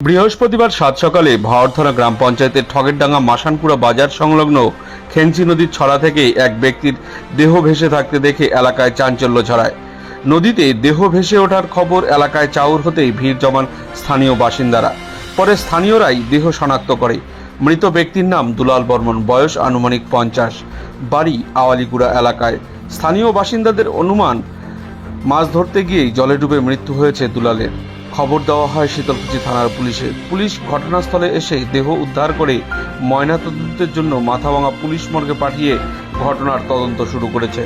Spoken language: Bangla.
বৃহস্পতিবার সাত সকালে ভাওয়ারধরা গ্রাম পঞ্চায়েতের ঠগেরডাঙ্গা মাসানপুরা বাজার সংলগ্ন খেঞ্চি নদীর ছড়া থেকে এক ব্যক্তির দেহ ভেসে থাকতে দেখে এলাকায় চাঞ্চল্য ছড়ায়। নদীতে দেহ ভেসে ওঠার খবর এলাকায় চাউর হতেই ভিড় জমান স্থানীয় বাসিন্দারা। পরে স্থানীয়রাই দেহ শনাক্ত করে। মৃত ব্যক্তির নাম দুলাল বর্মন, বয়স আনুমানিক পঞ্চাশ, বাড়ি আওয়ালিগুড়া এলাকায়। স্থানীয় বাসিন্দাদের অনুমান, মাছ ধরতে গিয়েই জলে ডুবে মৃত্যু হয়েছে দুলালের। খবর দেওয়া হয় শীতলকুচি থানার পুলিশে। পুলিশ ঘটনাস্থলে এসে দেহ উদ্ধার করে ময়নাতদন্তের জন্য মাথাভাঙা পুলিশ মর্গে পাঠিয়ে ঘটনার তদন্ত শুরু করেছে।